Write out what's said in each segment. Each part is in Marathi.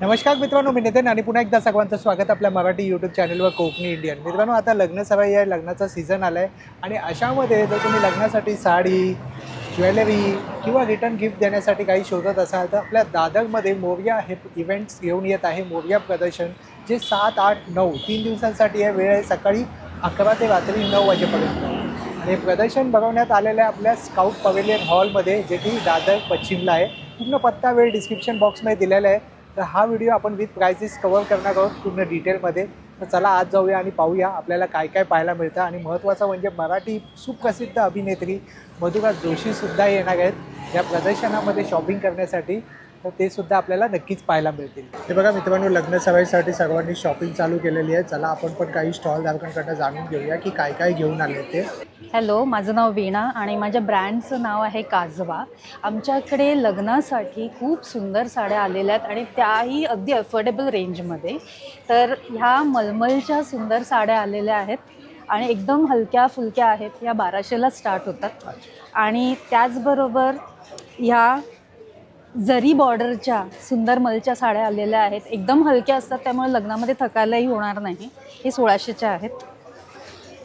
नमस्कार मित्रांनो मी नितीन आणि पुन्हा एकदा सर्वांचं स्वागत आपल्या मराठी यूट्यूब चॅनलवर कोकणी इंडियन मित्रांनो आता लग्न सराई आहे लग्नाचा सीझन आला आहे आणि अशामध्ये जर तुम्ही लग्नासाठी साडी ज्वेलरी किंवा रिटर्न गिफ्ट देण्यासाठी काही शोधत असाल तर आपल्या दादरमध्ये मोर्या हे इव्हेंट्स घेऊन येत आहे मोर्या प्रदर्शन जे सात आठ नऊ तीन दिवसांसाठी आहे वेळ आहे सकाळी अकरा ते रात्री नऊ वाजेपर्यंत. आणि हे प्रदर्शन भरवण्यात आलेलं आहे आपल्या स्काउट पवेलियन हॉलमध्ये जे की दादर पश्चिमला आहे. पूर्ण पत्ता वेळ डिस्क्रिप्शन बॉक्समध्ये दिलेला आहे. तर हा व्हिडिओ आपण विथ प्राइजेस कवर करणार आहोत पूर्ण डिटेलमध्ये तर चला आज जाऊया आणि पाहूया आपल्याला काय काय पाहायला मिळतं. आणि महत्त्वाचं म्हणजे मराठी सुप्रसिद्ध अभिनेत्री मधुरा जोशीसुद्धा येणार आहेत. या प्रदर्शनामध्ये शॉपिंग करण्यासाठी. तर ते सुद्धा आपल्याला नक्कीच पाहायला मिळतील. हे बघा मित्रांनो लग्न सराईसाठी सर्वांनी शॉपिंग चालू केलेली आहे. चला आपण पण काही स्टॉल धारकांकडनं जाणून घेऊया की काय काय घेऊन आले ते. हॅलो माझं नाव वीणा आणि माझ्या ब्रँडचं नाव आहे काजवा. आमच्याकडे लग्नासाठी खूप सुंदर साड्या आलेल्या आहेत आणि त्याही अगदी अफोर्डेबल रेंजमध्ये तर ह्या मलमलच्या सुंदर साड्या आलेल्या आहेत आणि एकदम हलक्या फुलक्या आहेत. ह्या बाराशेला स्टार्ट होतात. आणि त्याचबरोबर ह्या जरी बॉर्डरच्या सुंदर मलच्या साड्या आलेल्या आहेत एकदम हलक्या असतात त्यामुळे लग्नामध्ये थकायलाही होणार नाही. हे सोळाशेच्या आहेत.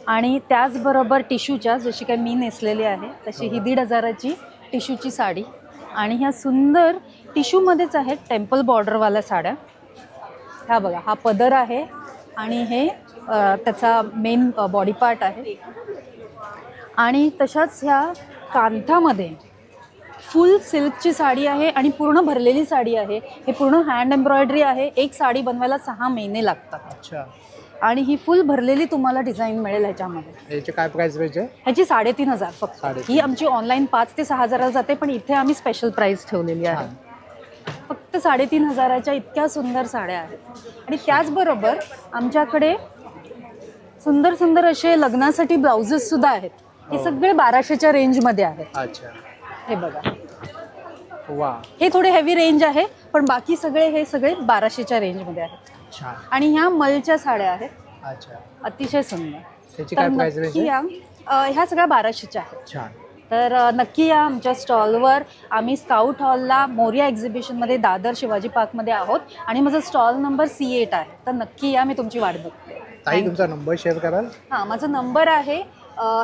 आणि त्याचबरोबर टिश्यूच्या जशी काही मी नेसलेली आहे तशी ही दीड हजाराची टिश्यूची साडी. आणि ह्या सुंदर टिश्यूमध्येच आहेत टेम्पल बॉर्डरवाल्या साड्या. ह्या बघा हा पदर आहे आणि हे त्याचा मेन बॉडी पार्ट आहे. आणि तशाच ह्या कांथामध्ये फुल सिल्कची साडी आहे आणि पूर्ण भरलेली साडी आहे. हे पूर्ण हँड एम्ब्रॉयडरी आहे. एक साडी बनवायला सहा महिने लागतात. अच्छा. आणि ही फुल भरलेली तुम्हाला डिझाईन मिळेल ह्याच्यामध्ये. याचे काय प्राइस पाहिजे ह्याची साडेतीन हजार फक्त. साडेतीन. ही आमची ऑनलाईन पाच ते सहा हजाराला जाते पण इथे आम्ही स्पेशल प्राईस ठेवलेली आहे. फक्त साडेतीन हजाराच्या इतक्या सुंदर साड्या आहेत. आणि त्याचबरोबर आमच्याकडे सुंदर सुंदर असे लग्नासाठी ब्लाउजेस सुद्धा आहेत. हे हो. सगळे बाराशेच्या रेंजमध्ये आहेत. अच्छा. हे बघा. वा. हे थोडे हेवी रेंज आहे पण बाकी सगळे हे सगळे बाराशेच्या रेंजमध्ये आहेत. छान आणि ह्या मलच्या साड्या आहेत. अच्छा. अतिशय सुंदर. त्याची तर काय प्राइस नक्की या अ, ह्या सगळ्या बाराशेच्या आहेत. छान. तर अ, नक्की या आमच्या स्टॉलवर आम्ही स्काउट हॉलला मोरिया एक्झिबिशनमध्ये दादर शिवाजी पार्कमध्ये आहोत आणि माझा स्टॉल नंबर सी एट आहे. तर नक्की या मी तुमची वाट बघते. ताई तुमचा नंबर शेअर कराल? हां माझा नंबर आहे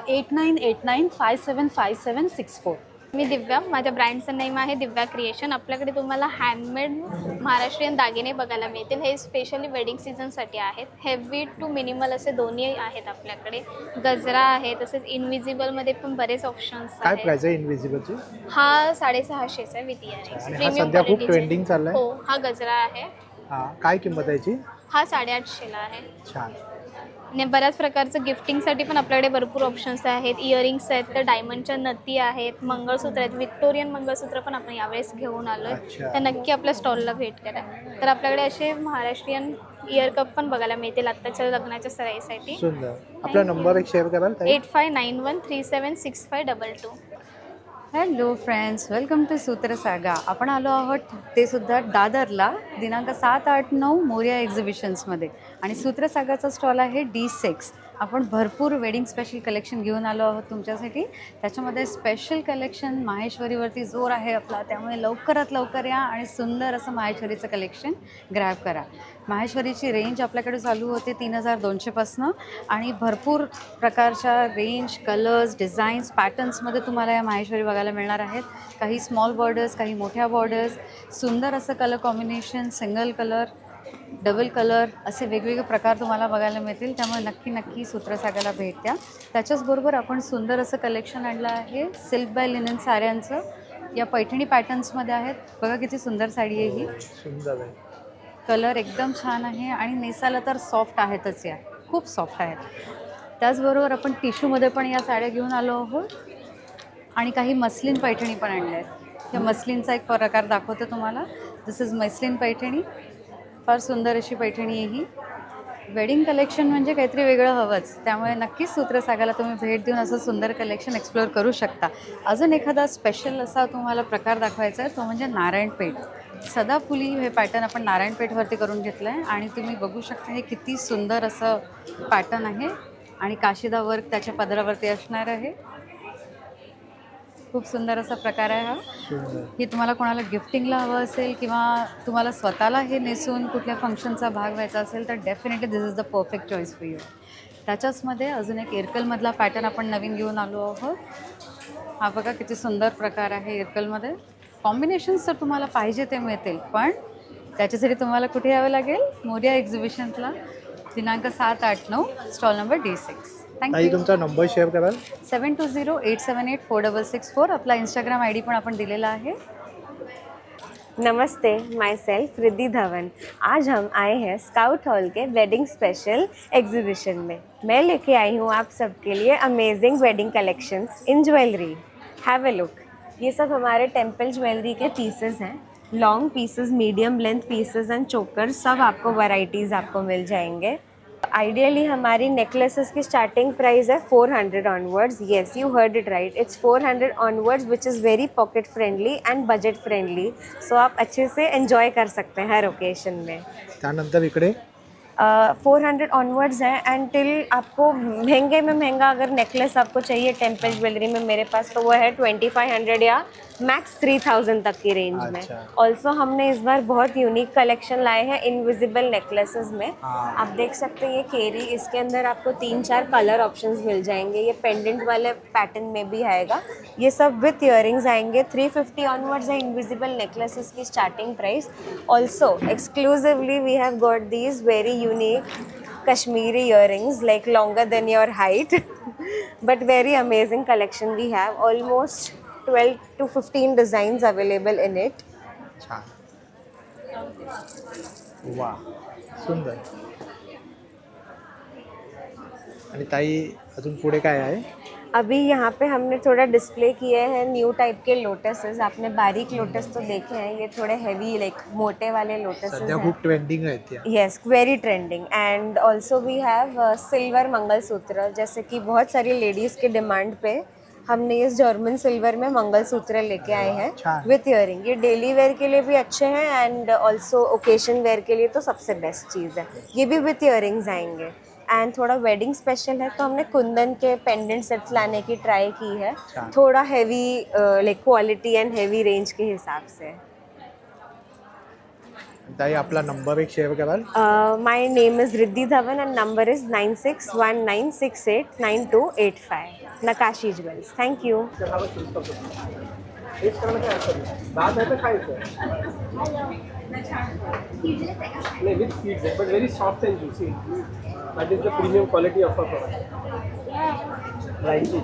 eight nine eight nine five seven five seven six four मी दिव्या माझ्या ब्रँडचं नेम आहे दिव्या क्रिएशन आपल्याकडे तुम्हाला हँडमेड महाराष्ट्रीयन दागिने बघायला मिळतील. हे स्पेशली वेडिंग सीझनसाठी आहेत. हेवी टू मिनिमल असे दोन्ही आहेत आपल्याकडे. गजरा आहे तसेच इनविजिबलमध्ये पण बरेच ऑप्शन्स काय प्राइस आहे इनविजिबलची हा साडेसहाशेचा विथ हा सध्या खूप ट्रेंडिंग चाललाय. हो हा गजरा आहे. हा काय किंमत आहे याची? हा साडेआठशेला आहे. छान. आणि बऱ्याच प्रकारचं गिफ्टिंगसाठी पण आपल्याकडे भरपूर ऑप्शन्स आहेत. इयरिंग्स आहेत तर डायमंडच्या नथी आहेत मंगळसूत्र आहेत. विक्टोरियन मंगळसूत्र पण आपण यावेळेस घेऊन आलो अच्छा. तर नक्की आपल्या स्टॉलला भेट करा. तर आपल्याकडे असे महाराष्ट्रीयन इयर कप पण बघायला मिळतील. आत्ताच्या लग्नाच्या सराईसाठी. आपला नंबर एक शेअर कराल eight five nine one three seven six five double two hello friends welcome to Sutrasaga आपण आलो आहोत ते सुद्धा दादरला दिनांक सात आठ नऊ मोर्या एक्झिबिशन्समध्ये आणि सूत्रसागाचा स्टॉल आहे डी सिक्स आपण भरपूर वेडिंग स्पेशल कलेक्शन घेऊन आलो आहोत तुमच्यासाठी. त्याच्यामध्ये स्पेशल कलेक्शन माहेश्वरीवरती जोर आहे आपला. त्यामुळे लवकरात लवकर या आणि सुंदर असं माहेश्वरीचं कलेक्शन ग्रॅब करा. माहेश्वरीची रेंज आपल्याकडे चालू होते तीन हजार दोनशेपासनं आणि भरपूर प्रकारच्या रेंज कलर्स डिझाईन्स पॅटर्न्समध्ये तुम्हाला या माहेश्वरी बघायला मिळणार आहेत. काही स्मॉल बॉर्डर्स काही मोठ्या बॉर्डर्स सुंदर असं colour combination single colour double colour असे वेगवेगळे प्रकार तुम्हाला बघायला मिळतील. त्यामुळे नक्की नक्की सूत्रसागाला भेट द्या. त्याच्याचबरोबर आपण सुंदर असं कलेक्शन आणलं आहे सिल्क बाय लिनन साड्यांचं. या पैठणी पॅटर्न्समध्ये आहेत. बघा किती सुंदर साडी आहे ही. सुंदर आहे. कलर एकदम छान आहे आणि नेसायला तर सॉफ्ट आहेतच या. खूप सॉफ्ट आहेत. त्याचबरोबर आपण टिश्यूमध्ये पण या साड्या घेऊन आलो आहोत. आणि काही मस्लिन पैठणी पण आणल्या आहेत. या मस्लिनचा एक प्रकार दाखवतो तुम्हाला. This is muslin Paithani. फार सुंदर अशी पैठणी आहे ही. वेडिंग कलेक्शन म्हणजे काहीतरी वेगळं हवंच. त्यामुळे नक्कीच सूत्रसागाला तुम्ही भेट देऊन असं सुंदर कलेक्शन एक्सप्लोअर करू शकता. अजून एखादा स्पेशल असा तुम्हाला प्रकार दाखवायचा आहे तो म्हणजे नारायणपेठ. सदाफुली हे पॅटर्न आपण नारायणपेठवरती करून घेतलं आहे आणि तुम्ही बघू शकता हे किती सुंदर असं पॅटर्न आहे आणि काशिदा वर्क त्याच्या पदरावरती असणार आहे. खूप सुंदर असा प्रकार आहे हा. हे तुम्हाला कोणाला गिफ्टिंगला हवं असेल किंवा तुम्हाला स्वतःला हे नेसून कुठल्या फंक्शनचा भाग व्हायचा असेल तर definitely this is the perfect choice for you त्याच्याचमध्ये अजून एक एअरकलमधला पॅटर्न आपण नवीन घेऊन आलो आहोत. हा बघा किती सुंदर प्रकार आहे एअरकलमध्ये कॉम्बिनेशन्स तर तुम्हाला पाहिजे ते मिळतील पण त्याच्यासाठी तुम्हाला कुठे यावं लागेल? मोरिया एक्झिबिशन्सला दिनांक सात आठ नऊ स्टॉल नंबर डी सिक्स ताई तुमचा नंबर शेअर कराल. Seven two zero eight seven eight four double six four आपला इंस्टाग्राम आय डी पण आपण दिलेला आहे. नमस्ते माई सेल्फ रिद्धि धवन. आज हम आए हैं स्काउट हॉल के वेडिंग स्पेशल एग्जीबिशन में. मैं लेके आई हूँ आप सबके लिए amazing wedding collections in jewellery have a look ये सब हमारे टेंपल ज्वेलरी के पीसेस हैं. Long pieces medium length pieces and choker सब आपको वैरायटीज़ आपको मिल जाएँगे. आइडियली हमारी नेकलेसेस की स्टार्टिंग प्राइस है 400 hundred onwards yes you heard it right it's 400 hundred onwards which is very pocket friendly and budget friendly so आप अच्छे से एंजॉय कर सकते हैं हर ओकेशन में. इकडे फोर हंड्रेड ऑनवर्ड्स हैं एंड टिल आपको महँगे में महँगा अगर नेकलेस आपको चाहिए टेंपल ज्वेलरी में मेरे पास तो वो है ट्वेंटी फाइव हंड्रेड या मैक्स थ्री थाउज़ेंड तक की रेंज में। अच्छा। ऑल्सो हमने इस बार बहुत यूनिक कलेक्शन लाए हैं इनविजिबल नेकलेसेस में। हाँ। आप देख सकते हैं ये केरी इसके अंदर आपको तीन चार कलर ऑप्शन मिल जाएँगे। ये पेंडेंट वाले पैटर्न में भी आएगा। ये सब विथ इयरिंग्स आएँगे। 350 ऑनवर्ड्स है इनविजिबल नेकलेसेस की starting price also exclusively we have got these very unique Kashmiri earrings like longer than your height but very amazing collection we have almost 12 to 15 designs available in it छान वा सुंदर आणि ताई अजून पुढे काय आहे अभी यहाँ पे हमने थोड़ा डिस्प्ले किए हैं न्यू टाइप के लोटसेस आपने बारीक लोटस तो देखे हैं ये थोड़े हैवी लाइक मोटे वाले लोटसेस हैं। खूप ट्रेंडिंग आहेत yes very trending and also we have silver mangalsutra जैसे कि बहुत सारी लेडीज़ के डिमांड पे हमने इस जर्मन सिल्वर में मंगलसूत्र लेके आए हैं अच्छा। विथ ईयरिंग ये डेली वेयर के लिए भी अच्छे हैं एंड ऑल्सो ओकेजन वेयर के लिए तो सबसे बेस्ट चीज़ है। ये भी विथ ईयरिंग्स आएँगे। एंड थोड़ा वेडिंग स्पेशल है तो हमने कुंदन के पेंडेंट सेट्स लाने की ट्राई की है अच्छा। थोड़ा heavy like quality and heavy range के हिसाब से ताई आपला नंबर एक शेअर कराल Uh, my name is Riddhi Dhawan and number is 9619689285. Nakashi Jewels. Thank you. No, with seeds, but very soft and juicy. That is the premium quality of our product. Dry fruit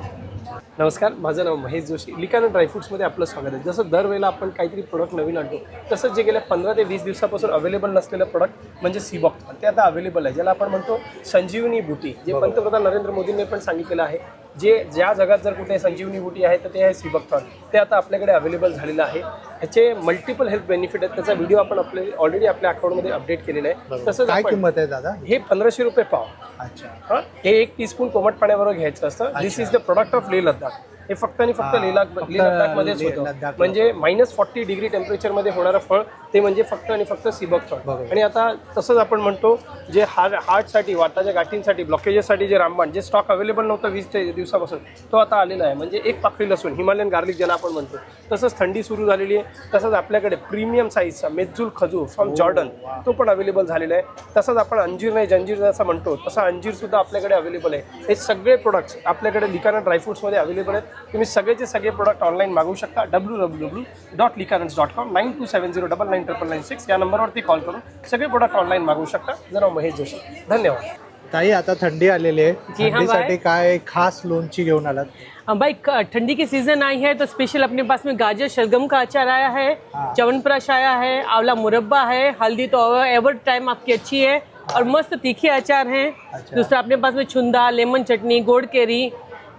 नमस्कार माझं नाव महेश जोशी. लिकाना ड्रायफ्रुट्समध्ये आपलं स्वागत आहे. जसं दरवेळेला आपण काहीतरी प्रोडक्ट नवीन आणतो तसंच जे गेल्या पंधरा ते वीस दिवसापासून अवेलेबल नसलेलं प्रोडक्ट म्हणजे सीबॉक्स ते आता अवेलेबल आहे ज्याला आपण म्हणतो संजीवनी बुटी जे पंतप्रधान नरेंद्र मोदींनी पण सांगितलेलं आहे. जे ज्या जगात जर कुठे संजीवनी बुटी आहे तर ते आहे सीबॉक्थॉन ते आता आपल्याकडे अवेलेबल झालेलं आहे. ह्याचे मल्टिपल हेल्थ बेनिफिट आहेत. त्याचा व्हिडिओ आपण आपले ऑलरेडी आपल्या अकाउंटमध्ये अपडेट केलेला आहे. तसंच काय किंमत आहे दादा? हे पंधराशे रुपये पाव. अच्छा. हा? हे एक टीस्पून कोमट पाण्याबरोबर घ्यायचं असतं. This is the product of Leh Ladakh हे फक्त आणि फक्त लद्दाखमध्येच लेह होतं. म्हणजे मायनस फॉर्टी डिग्री टेम्परेचरमध्ये होणारं फळ ते म्हणजे फक्त आणि फक्त सिबक फळ. आणि आता तसंच आपण म्हणतो जे हार्ट हार्टसाठी वाताच्या गाठींसाठी ब्लॉकेजेससाठी जे रामबाण जे स्टॉक अवेलेबल नव्हतं वीस ते दिवसापासून तो आता आलेला आहे. म्हणजे एक पाकळी लसूण हिमालयन गार्लिक ज्याला आपण म्हणतो. तसंच थंडी सुरू झालेली आहे. तसंच आपल्याकडे प्रीमियम साईजचा मेजूल खजूर फ्रॉम जॉर्डन तो पण अवेलेबल झालेला आहे. तसंच आपण अंजीर नाही जंजीर जसं म्हणतो तसं अंजीर सुद्धा आपल्याकडे अवेलेबल आहे. हे सगळे प्रोडक्ट्स आपल्याकडे लिकाना ड्रायफ्रुट्समध्ये अवेलेबल आहेत. तुम्ही सगळेचे सगळे प्रोडक्ट ऑनलाईन मागवू शकता. W W W dot likanans dot com nine two seven zero double nine triple nine six या नंबरवरती कॉल करून सगळे प्रोडक्ट ऑनलाईन मागवू शकता. नाव महेश जोशी. धन्यवाद. ताई आता थंडी आलेली आहे. जी हाँ, थंडीसाठी काय खास लोणची घेऊन आलात? भाई क- ठंडी की सीजन आई है तो स्पेशल अपने पास में गाजर शलगम का अचार आया है हाँ। च्यवनप्राश आया है आंवला मुरब्बा है हल्दी तो एवर टाइम आपकी अच्छी है और मस्त तीखे अचार हैं। अच्छा। दूसरा अपने पास में छुंदा लेमन चटनी गोड़ केरी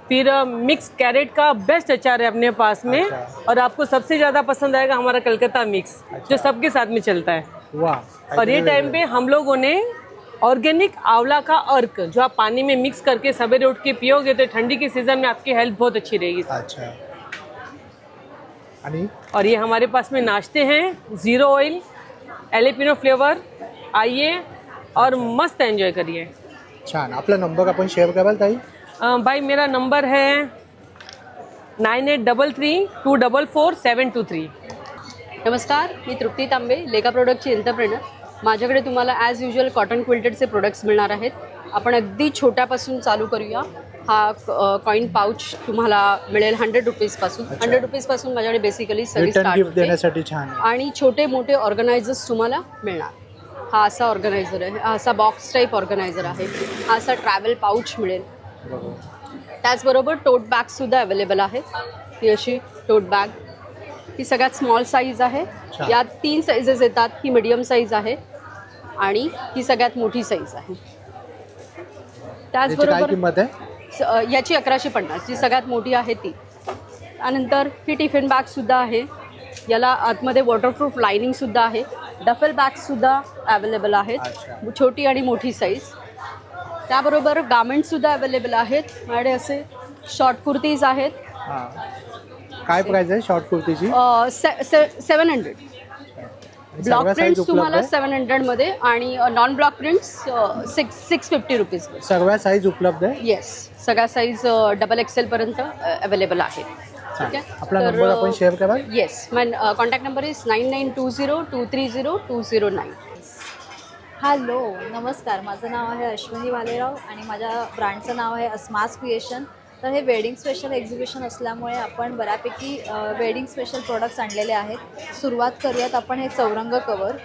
फिर मिक्स कैरेट का बेस्ट अचार है अपने पास में। अच्छा। और आपको सबसे ज़्यादा पसंद आएगा हमारा कलकत्ता मिक्स अच्छा। जो सबके साथ में चलता है। वा और ये टाइम पे हम लोगों ने ऑर्गेनिक आंवला का अर्क जो आप पानी में मिक्स करके सवेरे उठ के पियोगे तो ठंडी के सीज़न में आपकी हेल्थ बहुत अच्छी रहेगी। अच्छा। और ये हमारे पास में नाश्ते हैं ज़ीरो ऑयल एलेपिनो फ्लेवर आइए और मस्त एंजॉय करिए। छान आपला नंबर आपण शेअर कराल ताई। भाई मेरा नंबर है nine eight double three two double four seven two three. नमस्कार मी तृप्ती तांबे लेका प्रोडक्टची एंटरप्रेनर माझ्याकडे तुम्हाला ॲज युजल कॉटन क्विल्टेडचे प्रोडक्ट्स मिळणार आहेत. आपण अगदी छोट्यापासून चालू करूया. हा कॉईन पाऊच तुम्हाला मिळेल हंड्रेड रुपीजपासून हंड्रेड रुपीजपासून माझ्याकडे बेसिकली सगळी स्टार्ट गिफ्ट होते. देण्यासाठी छान आहे. आणि छोटे मोठे ऑर्गनायझर्स तुम्हाला मिळणार. हा असा ऑर्गनायझर आहे. हा असा बॉक्स टाईप ऑर्गनायझर आहे. हा असा ट्रॅव्हल पाऊच मिळेल. त्याचबरोबर टोट बॅगसुद्धा अवेलेबल आहेत. ही अशी टोट बॅग ही सगळ्यात स्मॉल साईज आहे. यात तीन साईजेस येतात. ही मिडियम साईज आहे. आणि ही सगळ्यात मोठी साईज आहे. त्याचबरोबर याची अकराशे पन्नास. जी सगळ्यात मोठी आहे ती. त्यानंतर ही टिफिन बॅगसुद्धा आहे. याला आतमध्ये वॉटरप्रूफ लायनिंगसुद्धा आहे. डफल बॅग्ससुद्धा अवेलेबल आहेत. छोटी आणि मोठी साईज त्याबरोबर गार्मेंट्ससुद्धा अवेलेबल आहेत माझ्याकडे असे शॉर्ट कुर्तीज आहेत. हां. काय प्राइस आहे शॉर्ट कुर्तीची? सेवन हंड्रेड आणि ब्लॉक प्रिंट्स उपलब्ध तुम्हाला आहे? सेवन हंड्रेडमध्ये आणि non block prints six six fifty rupees सर्व साईज उपलब्ध आहे? येस सगळ्या साईज डबल एक्सेलपर्यंत अवेलेबल आहेत. ठीक. आहे? आपला तर, नंबर आपण शेअर करा. Yes my contact number is nine nine two zero two three zero two zero nine hello नमस्कार. माझं नाव आहे अश्विनी भालेराव आणि माझ्या ब्रँडचं नाव आहे अस्मास क्रिएशन. तर हे वेडिंग स्पेशल एक्झिबिशन असल्यामुळे आपण बऱ्यापैकी वेडिंग स्पेशल प्रोडक्ट्स आणलेले आहेत. सुरुवात करूयात आपण हे चौरंग कवर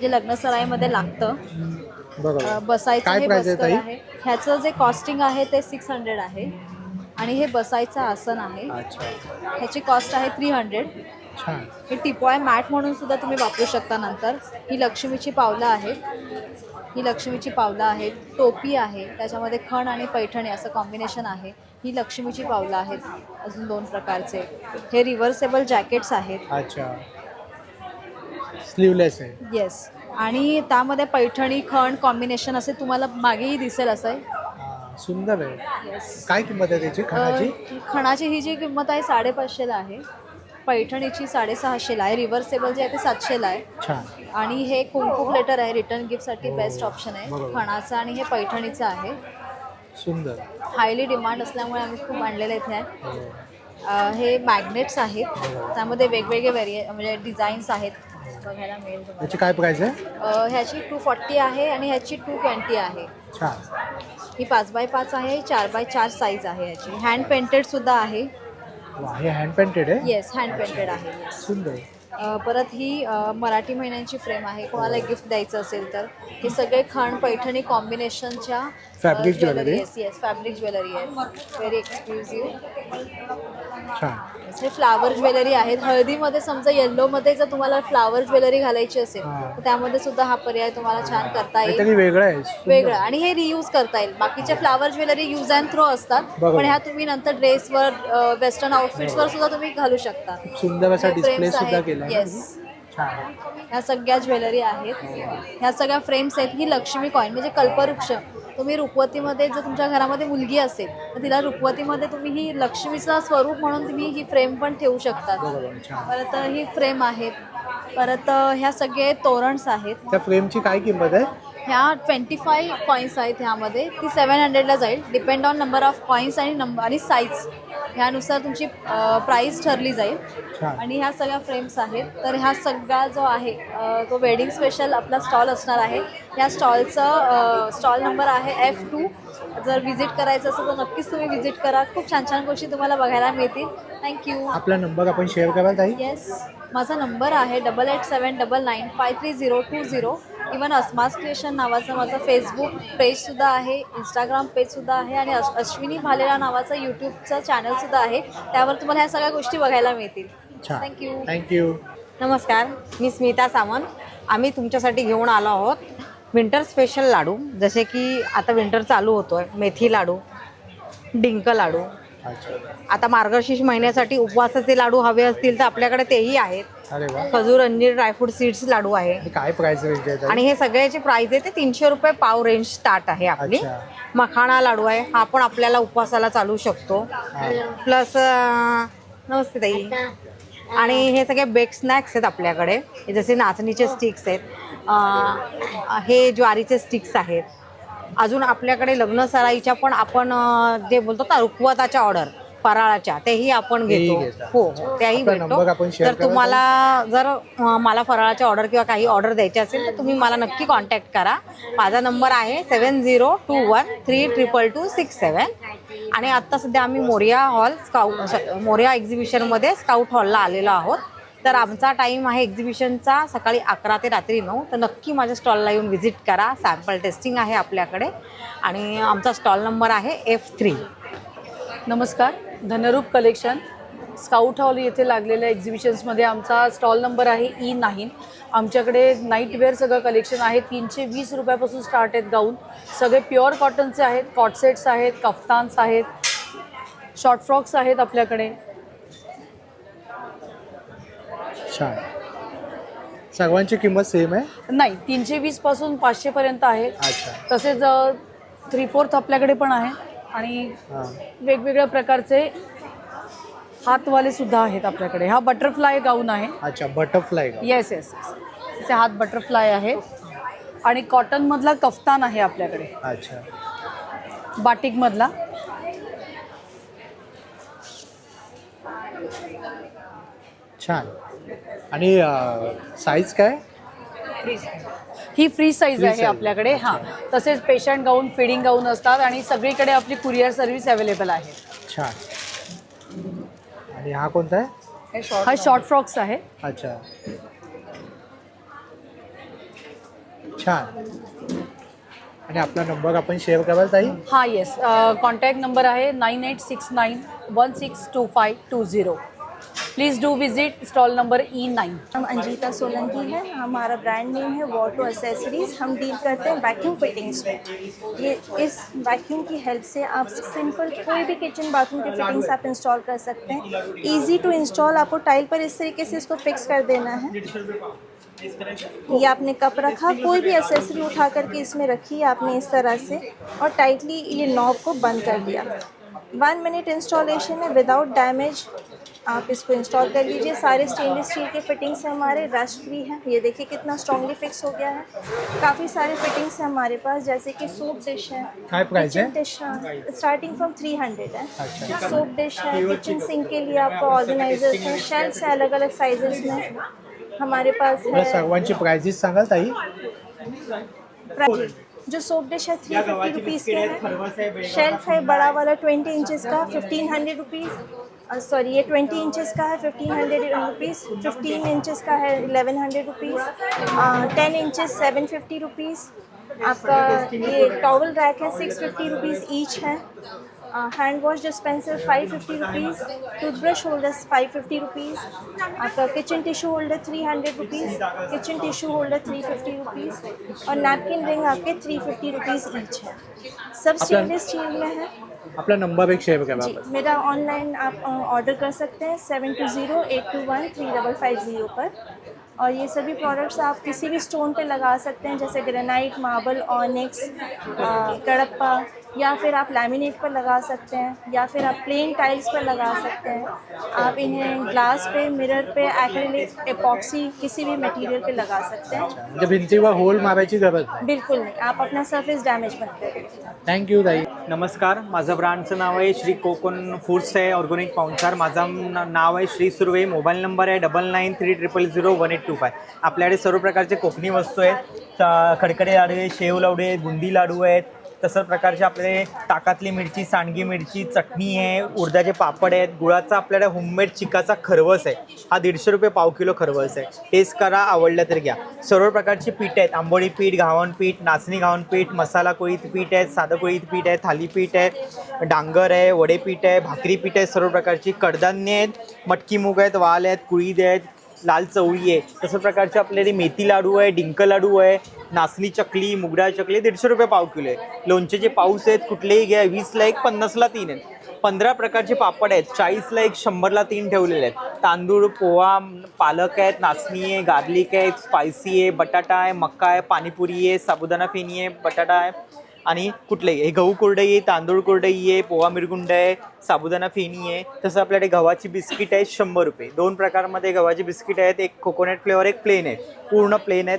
जे लग्नसराईमध्ये लागतं. बसायचं हे बसकर? आहे ह्याचं जे कॉस्टिंग आहे ते सिक्स हंड्रेड आहे. आणि हे बसायचं आसन आहे. ह्याची कॉस्ट आहे थ्री हंड्रेड छान हे टिपॉय मॅट म्हणून सुद्धा तुम्ही वापरू शकता नंतर. ही लक्ष्मीची पावलं आहेत. ही लक्ष्मीची पावलं आहेत. टोपी आहे. त्याच्यामध्ये खण आणि पैठणी असं कॉम्बिनेशन आहे. ही लक्ष्मीची पावलं आहेत. अजून दोन प्रकारचे. हे रिव्हर्सेबल जॅकेट्स आहेत. अच्छा. स्लीवलेस आहे. येस आणि त्यामध्ये पैठणी खण कॉम्बिनेशन असे तुम्हाला मागेही दिसेल असं आहे. हां, सुंदर आहे. येस काय किंमत आहे त्याची? खणाची? खणाची ही जी किंमत आहे साडेपाचशेला आहे. पैठणीची साडेसहाशेला आहे. रिव्हर्सेबल जे आहे ते सातशेला आहे. छान. आणि हे कुंकू प्लेटर आहे. रिटर्न गिफ्टसाठी बेस्ट ऑप्शन आहे. बरोबर. खणाचं आणि हे पैठणीचं आहे. सुंदर. हायली डिमांड असल्यामुळे आम्ही खूप आणलेले इथे आहे हो. अं, हे मॅग्नेट्स आहेत. त्यामध्ये वेगवेगळे व्हेरिय म्हणजे डिझाईन्स आहेत. बघायला मिळेल तुम्हाला. काय प्राइस आहे? अं, ह्याची टू फॉर्टी आहे आणि ह्याची टू ट्वेंटी आहे. छान. ही पाच बाय पाच आहे. चार बाय चार साईज आहे ह्याची हँड पेंटेडसुद्धा आहे. वा हे हँड पेंटेड आहे? येस हँड पेंटेड आहे सुंदर. अ, परत ही अ, मराठी महिन्यांची फ्रेम आहे. कोणाला गिफ्ट द्यायचं असेल तर हे सगळे खण पैठणी कॉम्बिनेशनच्या Fabric jewelry? Yes yes fabric jewellery आहे व्हेरी एक्सक्लुझिव्ह छान. हे फ्लावर ज्वेलरी आहेत. हळदीमध्ये समजा येल्लोमध्ये जर तुम्हाला फ्लावर ज्वेलरी घालायची असेल हा. तर त्यामध्ये सुद्धा हा पर्याय तुम्हाला छान करता येईल. वेगळं आहे. सुंदर. वेगळं. आणि हे रियूज करता येईल. बाकीचे flower jewellery use and throw असतात बरोबर. पण ह्या तुम्ही नंतर ड्रेसवर वेस्टर्न आउटफिट्सवर सुद्धा तुम्ही घालू शकता. खूप सुंदर असा हे डिस्प्ले सुद्धा आहेत. केला. छान. ह्या सगळ्या ज्वेलरी आहेत. ह्या सगळ्या फ्रेम्स आहेत. ही लक्ष्मी कॉईन म्हणजे कल्पवृक्ष. तुम्ही रुपवतीमध्ये जर तुमच्या घरामध्ये मुलगी असेल तर तिला रुपवतीमध्ये तुम्ही ही लक्ष्मीचं स्वरूप म्हणून तुम्ही ही फ्रेम पण ठेवू शकतात. छान. परत ही फ्रेम आहेत. परत ह्या सगळे तोरणस आहेत. त्या फ्रेमची काय किंमत आहे? ह्या ट्वेंटी फाय कॉईन्स आहेत ह्यामध्ये. ती सेवन हंड्रेडला जाईल. Depend on number of coins आणि नंबर आणि साईज ह्यानुसार तुमची प्राईस ठरली जाईल. आणि ह्या सगळ्या फ्रेम्स आहेत. तर ह्या सगळा जो आहे तो वेडिंग स्पेशल आपला स्टॉल असणार आहे. या स्टॉलचं स्टॉल नंबर आहे एफ टू जर व्हिजिट करायचं असेल तर नक्कीच तुम्ही व्हिजिट करा. खूप छान छान गोष्टी तुम्हाला बघायला मिळतील. थँक्यू आपला नंबर आपण शेअर कराल येस माझा नंबर आहे double eight seven double nine five three zero two zero even Asma's creation नावाचं माझं फेसबुक पेजसुद्धा आहे इंस्टाग्राम पेजसुद्धा आहे आणि अश अश्विनी भालेराव नावाचं यूट्यूबचं चॅनलसुद्धा आहे. त्यावर तुम्हाला ह्या सगळ्या गोष्टी बघायला मिळतील. थँक्यू थँक्यू नमस्कार मी स्मिता सावंत. आम्ही तुमच्यासाठी घेऊन आलो आहोत विंटर स्पेशल लाडू. जसे की आता विंटर चालू होतो आहे मेथी लाडू डिंक लाडू आता मार्गशीर्ष महिन्यासाठी उपवासाचे लाडू हवे असतील तर आपल्याकडे तेही आहेत. अरे वा. खजूर अंजीर ड्रायफ्रूट सीड्स लाडू आहे. काय प्राइस रेंज आहे? आणि हे सगळ्याची प्राइस आहे ते तीनशे रुपये पाव रेंज स्टार्ट आहे आपली. अच्छा. मखाणा लाडू आहे. हा पण आपल्याला उपवासाला चालू शकतो. प्लस नमस्ते ताई. आणि हे सगळे बेक स्नॅक्स आहेत आपल्याकडे. हे जसे नाचणीचे स्टिक्स आहेत. अं, हे ज्वारीचे स्टिक्स आहेत. अजून आपल्याकडे लग्न सराईच्या पण आपण जे बोलतो ना रुखवताच्या ऑर्डर फराळाच्या तेही आपण घेतो. हो हो त्याही भेटतो. तर तुम्हाला जर मला फराळाच्या ऑर्डर किंवा काही ऑर्डर द्यायची असेल तर तुम्ही मला नक्की कॉन्टॅक्ट करा. माझा नंबर आहे seven zero two one three triple two six seven आणि आत्ता सध्या आम्ही मोरिया हॉल स्काउट मोरिया एक्झिबिशनमध्ये स्काउट हॉलला आलेलो आहोत. तर आमचा टाईम आहे एक्झिबिशनचा सकाळी अकरा ते रात्री नऊ. तर नक्की माझ्या स्टॉलला येऊन व्हिजिट करा. सॅम्पल टेस्टिंग आहे आपल्याकडे. आणि आमचा स्टॉल नंबर आहे एफ थ्री नमस्कार. धनरूप कलेक्शन स्काउट हॉल येथे लागलेल्या एक्झिबिशन्समध्ये आमचा स्टॉल नंबर आहे e ई नाईन आमच्याकडे नाईटवेअर सगळं कलेक्शन आहे. तीनशे वीस रुपयापासून स्टार्ट आहेत गाऊन सगळे प्युअर कॉटनचे आहेत. कॉटसेट्स आहेत कफ्तान्स आहेत. शॉर्ट फ्रॉक्स आहेत आपल्याकडे. छान. सर्वांची किंमत सेम आहे? नाही तीनशे वीसपासून पाचशेपर्यंत आहे. अच्छा. तसेच थ्री फोर्थ आपल्याकडे पण आहे. आणि हां. वेगवेगळ्या प्रकारचे हातवाले सुद्धा आहेत आपल्याकडे. हा बटरफ्लाय गाऊन आहे. अच्छा बटरफ्लाय का येस येस येस त्याचे हात बटरफ्लाय आहेत. आणि कॉटनमधला कफ्तान आहे आपल्याकडे. अच्छा. बाटिकमधला छान. आणि साईज काय? ही फ्री साईज आहे. आपल्याकडे हां. तसेच पेशंट गाऊन फिडिंग गाऊन असतात आणि सगळीकडे आपली कुरिअर सर्व्हिस अवेलेबल आहे. छान आणि हा कोणता आहे? हा शॉर्ट फ्रॉक्स आहे. अच्छा. छान. आणि आपला नंबर आपण शेअर कराल ताई? हा येस कॉन्टॅक्ट नंबर आहे nine eight six nine one six two five two zero please do visit stall number E nine हम अंजिता सोलंकी है, हमारा ब्रांड नेम है वॉटो एसेसरीज हम डील करते हैं वैक्यूम फिटिंग्स में। ये इस वैक्यूम की हेल्प से आप सिंपल कोई भी किचन बाथरूम की फिटिंग्स आप इंस्टॉल कर सकते हैं। ईजी टू इंस्टॉल आपको टाइल पर इस तरीके से इसको फिक्स कर देना है। ये आपने कप रखा, कोई भी एसेसरी उठा करके इसमें रखी आपने इस तरह से और टाइटली ये नॉब को बंद कर दिया। वन मिनट इंस्टॉलेशन है विदाउट डैमेज आप इसको इंस्टॉल कर लीजिए। सारे स्टेनलेस स्टील के फिटिंग्स हैं हमारे रस्ट फ्री हैं। ये देखिए कितना स्ट्रांगली फिक्स हो गया है। काफ़ी सारे फिटिंग्स हैं हमारे पास जैसे कि सोप डिश है है? स्टार्टिंग फ्रॉम थ्री हंड्रेड है। अच्छा। सोप डिश है किचन सिंक के लिए आपका ऑर्गेनाइजर्स हैं शेल्फ्स हैं अलग अलग साइजेस में। हमारे पास है सर्वांची प्राइजेस सांगाल ताई। जो सोप डिश है थ्री फिफ्टी रुपीज़ के हैं? शेल्फ है बड़ा वाला ट्वेंटी इंचज़ का फिफ्टीन हंड्रेड रुपीज़ सॉरी ये ट्वेंटी इंचज़ का है fifteen hundred rupees fifteen inches का है eleven hundred rupees ten inches seven fifty rupees आपका ये टॉवल रैक है सिक्स फिफ्टी रुपीज़ ईच है. Hand wash dispenser five fifty rupees toothbrush holders five fifty rupees आपका kitchen tissue holder three hundred rupees kitchen tissue holder three fifty rupees और नैपकिन रिंग आपके थ्री फिफ्टी रुपीज़ ईच है. सब स्टेनलेस स्टील में है. आपला नंबर एक शेअर करा जी आपण मेरा ऑनलाइन आप ऑर्डर कर सकते हैं seven two zero eight two one three double five zero पर। और ये सभी प्रोडक्ट्स आप किसी भी स्टोन पे लगा सकते हैं जैसे ग्रेनाइट मार्बल ऑनिक्स कड़प्पा या फिर आप लैमिनेट पर लगा सकते हैं या फिर आप प्लेन टाइल्स पर लगा सकते हैं। आप इन्हें ग्लास पे मिरर पे एक्रेलिक एपॉक्सी किसी भी मटेरियल पे लगा सकते हैं। म्हणजे भिंतीवर होल मारायची गरज नाही बिल्कुल नहीं आप अपना सरफेस डैमेज मत करें थँक्यू ताई नमस्कार माझं ब्रँडचं नाव आहे श्री कोकण फूड्स आहे ऑर्गॅनिक पाहुणचार. माझं नाव आहे श्री सुर्वे मोबाईल नंबर आहे double nine three triple zero one eight two five आपल्याकडे सर्व प्रकारचे कोकणी वस्तू आहेत. खडकडे खडखडे लाडू आहे शेव लाडू आहेत बुंदी लाडू आहेत. तसंच प्रकारचे आपले ताकातली मिरची सांडगी मिरची चटणी आहे उडदाचे पापड आहेत. गुळाचा आपल्याकडे होममेड चिकाचा खरवस आहे. हा दीडशे रुपये पाव किलो खरवस आहे. टेस्ट करा आवडलं तर घ्या. सर्व प्रकारची पीठ आहेत. आंबोळी पीठ घावण पीठ नाचणी घावण पीठ मसाला कोळीत पीठ आहेत साधं कोळीत पीठ आहे थालीपीठ आहे डांगर आहे वडे पीठ आहे भाकरी पीठ आहे सर्व प्रकारची कडधान्य आहेत मटकी मूग आहेत वाल आहेत कुळीद आहेत लाल चवळी आहे. तसं प्रकारचे आपल्याकडे मेथी लाडू आहे डिंक लाडू आहे नाचणी चकली मुगडा चकली दीडशे रुपये पाव किलो आहे. लोणचेचे पाऊस आहेत कुठलेही घ्या वीसला एक पन्नासला तीन आहेत. पंधरा प्रकारचे पापड आहेत चाळीसला एक शंभरला तीन ठेवलेले आहेत. तांदूळ पोहा पालक आहेत नाचणी आहे गार्लिक आहे स्पायसी आहे बटाटा आहे मक्का आहे पाणीपुरी आहे साबुदाणा फेणी आहे बटाटा आहे. आणि कुठलंही. हे गहू कोरडई आहे तांदूळ कोरडई आहे पोहा मिरगुंड आहे साबुदाणा फेणी आहे. तसं आपल्याकडे गव्हाची बिस्किट आहे शंभर रुपये. दोन प्रकारमध्ये गव्हाची बिस्किट आहेत एक कोकोनट फ्लेवर एक प्लेन आहे पूर्ण प्लेन आहेत.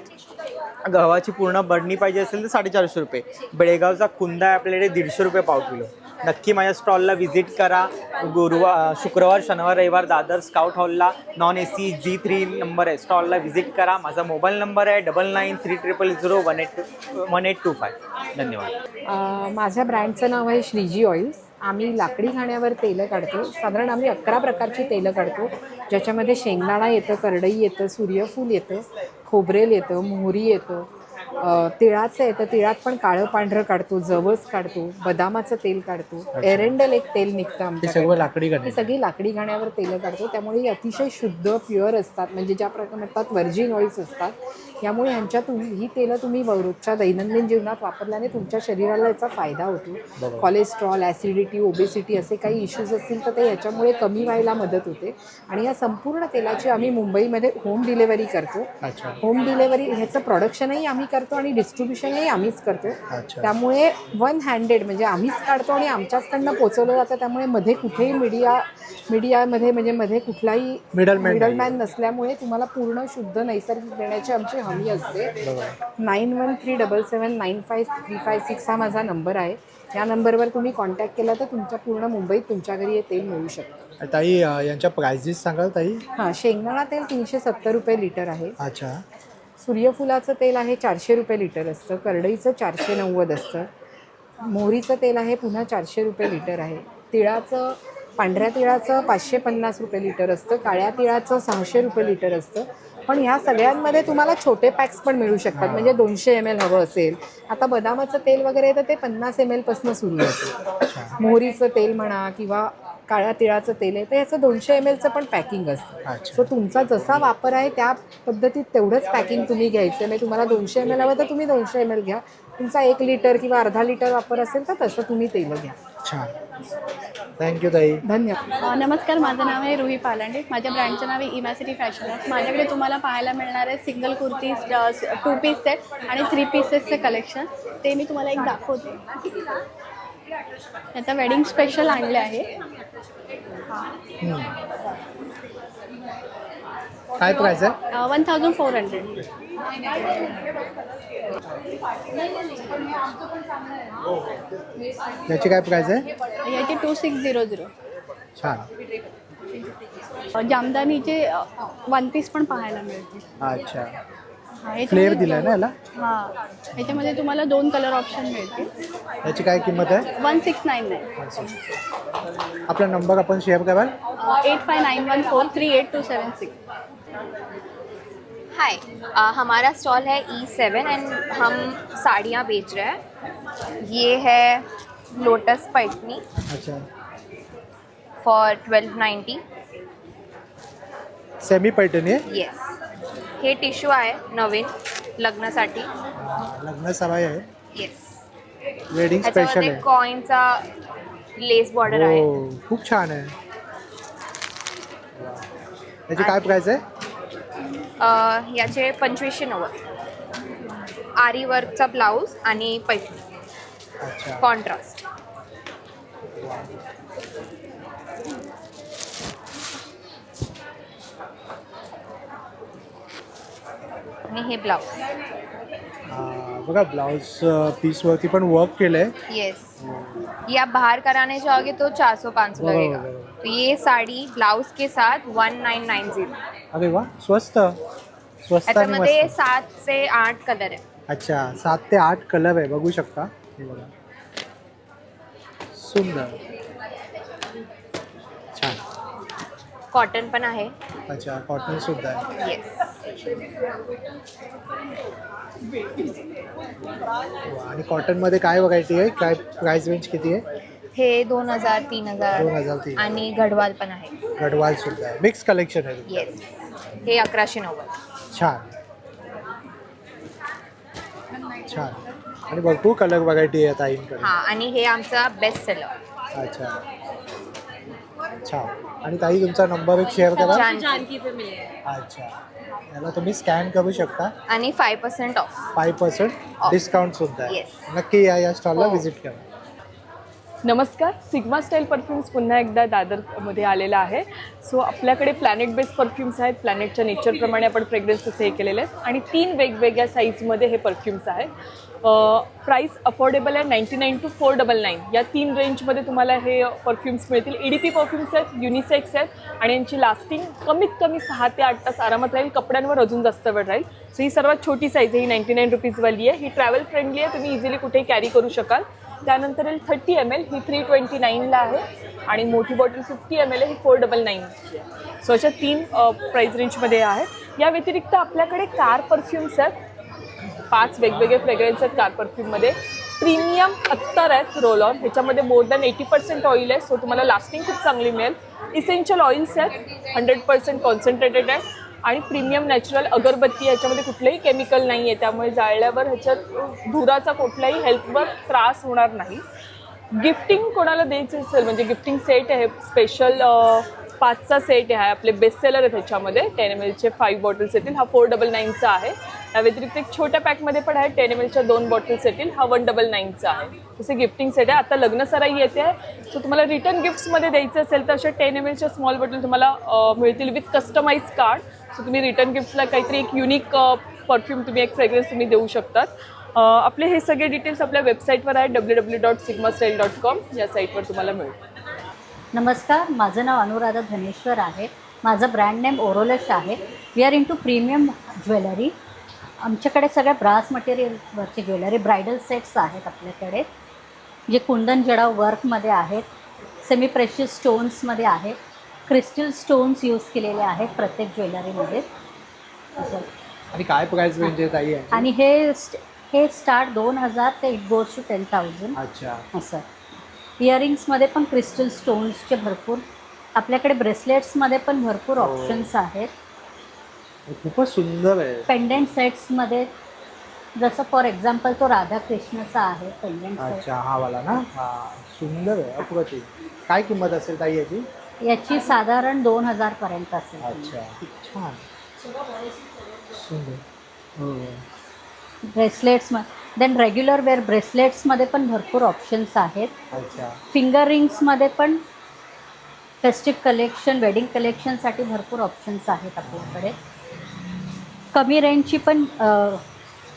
गव्हाची पूर्ण बडणी पाहिजे असेल तर साडेचारशे रुपये. बेळगावचा कुंदा आहे आपल्याकडे दीडशे रुपये पाव किलो. नक्की माझ्या स्टॉलला व्हिजिट करा. गुरुवार शुक्रवार शनिवार रविवार दादर स्काउट हॉलला non A C G three number आहे. स्टॉलला व्हिजिट करा. माझा मोबाईल नंबर आहे double nine three triple zero one eight two one eight two five. धन्यवाद. माझ्या ब्रँडचं नाव आहे श्रीजी ऑइल्स. आम्ही लाकडी खाण्यावर तेलं काढतो. साधारण आम्ही अकरा प्रकारची तेलं काढतो. ज्याच्यामध्ये शेंगदाणा येतं करडई येतं सूर्यफूल येतं खोबरेल येतं मोहरी येतं. तिळाचं येतं तिळात पण काळं पांढरं काढतो जवस काढतो बदामाचं तेल काढतो. एरेंडल एक तेल निघतं सर्व लाकडी गणे. सगळी लाकडी घाण्यावर तेलं काढतो. त्यामुळे ही अतिशय शुद्ध प्युअर असतात. म्हणजे ज्या प्रकारात व्हर्जिन ऑइल्स असतात. यामुळे ह्यांच्यातून ही तेलं तुम्ही रोजच्या दैनंदिन जीवनात वापरल्याने तुमच्या शरीराला याचा फायदा होतो. कोलेस्ट्रॉल ॲसिडिटी ओबेसिटी असे काही इश्यूज असतील तर ते याच्यामुळे कमी व्हायला मदत होते. आणि या संपूर्ण तेलाची आम्ही मुंबईमध्ये होम डिलेवरी करतो. होम डिलेवरी ह्याचं प्रोडक्शनही आम्ही करतो आणि डिस्ट्रीब्युशनही आम्हीच करतो. त्यामुळे वन हँडेड म्हणजे आम्हीच काढतो आणि आमच्याचकडनं पोचवलं जातं. त्यामुळे मध्ये कुठेही मीडिया मीडियामध्ये म्हणजे मध्ये कुठलाही मिडलमॅन नसल्यामुळे तुम्हाला पूर्ण शुद्ध नैसर्गिक देण्याची आमची हमी असते nine one three double seven nine five three five six हा माझा नंबर आहे या नंबरवर तुम्ही कॉन्टॅक्ट केला तर तुमच्या पूर्ण मुंबईत तुमच्या घरी हे तेल मिळू शकतं ताई अं, यांच्या प्राइजेस सांगाल ताई हां शेंगदाणा तेल तीनशे सत्तर रुपये लिटर आहे अच्छा सूर्यफुलाचं तेल आहे चारशे रुपये लिटर असतं करडईचं चारशे नव्वद असतं मोहरीचं तेल आहे पुन्हा चारशे रुपये लिटर आहे तिळाचं पांढऱ्या तिळाचं पाचशे पन्नास रुपये लिटर असतं काळ्या तिळाचं सहाशे रुपये लिटर असतं पण ह्या सगळ्यांमध्ये तुम्हाला छोटे पॅक्स पण मिळू शकतात. म्हणजे दोनशे एम एल हवं असेल. आता बदामाचं तेल वगैरे तर ते पन्नास एम एलपासून सुरू होतं मोहरीचं तेल म्हणा किंवा काळ्या तिळाचं तेल आहे. तर याचं दोनशे एम एलचं पण पॅकिंग असतं. अच्छा. सो तुमचा जसा वापर आहे त्या पद्धतीत तेवढंच पॅकिंग तुम्ही घ्यायचं म्हणजे तुम्हाला दोनशे एम एल हवं तर तुम्ही दोनशे एम एल घ्या. तुमचा एक लिटर किंवा अर्धा लिटर वापर असेल तर तसं तुम्ही तेल घ्या. छान. थँक्यू ताई. धन्यवाद. नमस्कार. माझं नाव आहे रुही पालांडे. माझ्या ब्रँडचं नाव आहे इमॅसिटी फॅशन आहे माझ्याकडे तुम्हाला पाहायला मिळणार आहे single kurtis two piece set आणि थ्री पीसेसचे कलेक्शन ते मी तुम्हाला एक दाखवते. आता वेडिंग स्पेशल आणले आहे. काय प्राइस आहे? वन थाउजंड फोर हंड्रेड याची काय प्राइस आहे? याची टू सिक्स झिरो झिरो छान. जामदानीचे वन पीस पण पाहायला मिळते अच्छा. फ्लेअर दिलाय ना याला? हां याच्यामध्ये तुम्हाला दोन कलर ऑप्शन मिळतील. याची काय किंमत आहे? वन सिक्स नाईन नाईन आपला नंबर आपण शेअर कराल eight five nine one four three eight two seven six hi अ, हमारा स्टॉल है ई सेवन एंड हम साड़ियाँ बेच रहे हैं। ये है लोटस पैठनी अच्छा। Four twelve ninety semi Paithani आहे येस हे टिश्यू आहे नवीन लग्नासाठी. लग्न सराई आहे. येस वेडिंग स्पेशल ह्याच्यामध्ये आहे. कॉईनचा लेस बॉर्डर आहे. हो खूप छान आहे. याची काय प्राइस आहे? अ, याचे पंचवीसशे नव्वद. आरी वर्कचा ब्लाऊज आणि पैठणी. अच्छा. कॉन्ट्रास्ट आणि हे ब्लाऊज हा, बघा ब्लाउज पीसवरती पण वर्क केलं आहे यस ये आप बाहर कराने जाओगे तो चार सौ पाँच सौ बरोबर, लगेगा. तो ये साड़ी ब्लाउज के साथ वन नाइन नाइन जीरो अरे वा स्वस्त. स्वस्त मस्त. सात से आठ कलर आहे. अच्छा सात ते आठ कलर आहे बघू शकता. हे बघा. सुंदर छान कॉटन पण आहे. अच्छा कॉटन सुद्धा आहे. वा, आणि कॉटनमध्ये काय व्हरायटी आहे? काय प्राइस रेंज किती आहे? हे दोन हजार तीन दोन हजार हजार. तीन आणि गढवाल पण आहे. गडवाल सुद्धा आहे. मिक्स कलेक्शन आहे तुमचं. येस हे अकराशे नव्वद. छान. छान. आणि भरपूर कलर व्हरायटी आहे ताईंकडे. हा आणि हे आमचा बेस्ट सेलर अच्छा. छान आणि ताई तुमचा नंबर एक शेअर करा. जानकी अच्छा. याला तुम्ही स्कॅन करू शकता. आणि five percent off five percent. Discount सुद्धा आहे. Yes. नक्की या या स्टॉलला हो. व्हिजिट करा. नमस्कार. सिग्मा स्टाईल परफ्युम्स पुन्हा एकदा दादरमध्ये आलेला आहे. सो आपल्याकडे प्लॅनेट बेस्ड परफ्युम्स आहेत. प्लॅनेटच्या नेचरप्रमाणे आपण फ्रेग्रन्सेस हे केलेले आहेत. आणि तीन वेगवेगळ्या साईजमध्ये हे परफ्युम्स आहेत. प्राईस अफोर्डेबल आहे ninety nine to four double nine या तीन रेंजमध्ये तुम्हाला हे परफ्युम्स मिळतील. ई डी पी परफ्युम्स आहेत युनिसेक्स आहेत आणि यांची लास्टिंग कमीत कमी सहा ते आठ तास आरामात राहील. कपड्यांवर अजून जास्त वेळ राहील. सो ही सर्वात छोटी साईज आहे ही नाईंटी नाईन रुपीजवाली आहे. ही ट्रॅव्हल फ्रेंडली आहे तुम्ही इझिली कुठेही कॅरी करू शकाल. त्यानंतर येईल थर्टी एम एल ही थ्री ट्वेंटी नाईनला आहे. आणि मोठी बॉटल फिफ्टी एम एल आहे ही फोर डबल नाईन आहे. सो अशा तीन प्राईज रेंजमध्ये आहे. या व्यतिरिक्त आपल्याकडे कार परफ्युम्स आहेत. पाच वेगवेगळे फ्रेग्रन्स आहेत कार परफ्यूममध्ये प्रीमियम अत्तर आहेत रोल ऑन ह्याच्यामध्ये more than eighty percent oil आहे सो तुम्हाला लास्टिंग खूप चांगली मिळेल. इसेन्शियल ऑइल्स आहेत हंड्रेड पर्सेंट कॉन्सन्ट्रेटेड आहे. आणि प्रीमियम नॅचरल अगरबत्ती ह्याच्यामध्ये कुठलंही केमिकल नाही आहे त्यामुळे जाळल्यावर ह्याच्यात धुराचा कुठल्याही हेल्थवर त्रास होणार नाही. गिफ्टिंग कोणाला द्यायचं असेल म्हणजे गिफ्टिंग सेट आहे स्पेशल पाचचा सेट आहे आपले बेस्ट सेलर आहेत ह्याच्यामध्ये. टेन एम एलचे फाईव्ह बॉटल्स येतील. हा फोर डबल नाईनचा आहे. त्या व्यतिरिक्त एक छोट्या पॅकमध्ये पण आहे. टेन एम एलच्या दोन बॉटल्स येतील हा वन डबल नाईनचा आहे. जसे गिफ्टिंग सेट आहे. आता लग्न सराई येते आहे. सो तुम्हाला रिटर्न गिफ्ट्समध्ये द्यायचं असेल तर अशा टेन एम एलच्या स्मॉल बॉटल तुम्हाला मिळतील विथ कस्टमाइज कार्ड सो तुम्ही रिटर्न गिफ्ट्सला काहीतरी एक युनिक परफ्यूम तुम्ही एक फ्रेग्रन्स तुम्ही देऊ शकतात. आपले हे सगळे डिटेल्स आपल्या वेबसाईटवर आहे. W W dot sigma style dot com या साईटवर तुम्हाला मिळेल नमस्कार. माझं नाव अनुराधा धनेश्वर आहे. माझं ब्रँड नेम ओरोलश आहे. We are into premium jewellery आमच्याकडे सगळ्या ब्रास मटेरियलवरची ज्वेलरी ब्रायडल सेट्स आहेत आपल्याकडे जे कुंदन जडाव वर्कमध्ये आहेत सेमी प्रेशियस स्टोन्समध्ये आहेत क्रिस्टल स्टोन्स यूज केलेले आहेत प्रत्येक ज्वेलरीमध्ये. असं. आणि काय प्राइस रेंज आहे ताई यांची? आणि हे स्ट- हे स्टार्ट दोन हजार ते it goes to ten thousand अच्छा. असं. इयरिंग्समध्ये पण क्रिस्टल स्टोन्सचे भरपूर आपल्याकडे ब्रेसलेट्समध्ये पण भरपूर हो. ऑप्शन्स आहेत. खूपच सुंदर आहे. पेंडेंट सेट्समध्ये जसं फॉर एक्झाम्पल तो राधाकृष्णाचा आहे पेंडेंट सेट अच्छा हा वाला ना? हा सुंदर आहे अप्रतिम. काय किंमत असेल ताई याची? याची साधारण दोन हजारपर्यंत असेल अच्छा छान. सुंदर. हो. ब्रेसलेट्स देन रेग्युलर वेअर ब्रेसलेट्समध्ये पण भरपूर ऑप्शन्स आहेत. अच्छा. फिंगर रिंग्समध्ये पण फेस्टिव्ह कलेक्शन वेडिंग कलेक्शनसाठी भरपूर ऑप्शन्स आहेत आपल्याकडे. कमी रेंजची पण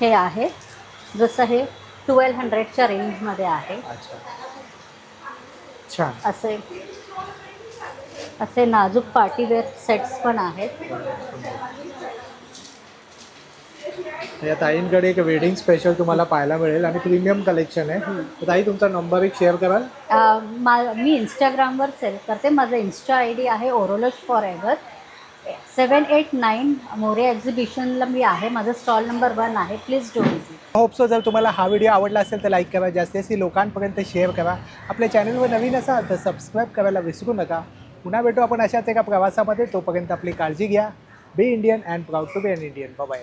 हे आहे. जसं हे ट्वेल्व हंड्रेडच्या रेंजमध्ये आहे. असे असे नाजूक पार्टीवेअर सेट्स पण आहेत. या ताईंकडे एक वेडिंग स्पेशल तुम्हाला पाहायला मिळेल आणि प्रीमियम कलेक्शन आहे. ताई तुमचा नंबर एक शेअर कराल? मा इंस्टाग्रामवर सेल करते. माझं इन्स्टा आय डी आहे ओरोलश forever seven eight nine मोरे एक्झिबिशनला मी आहे. माझं स्टॉल नंबर वन आहे. Please don't visit hope so जर तुम्हाला हा व्हिडिओ आवडला असेल तर लाईक करा. जास्तीत जास्त लोकांपर्यंत शेअर करा. आपल्या चॅनलवर नवीन असाल तर सबस्क्राईब करायला विसरू नका. पुन्हा भेटू आपण अशाच एका प्रवासामध्ये. तोपर्यंत आपली काळजी घ्या. Be Indian and proud to be an Indian bye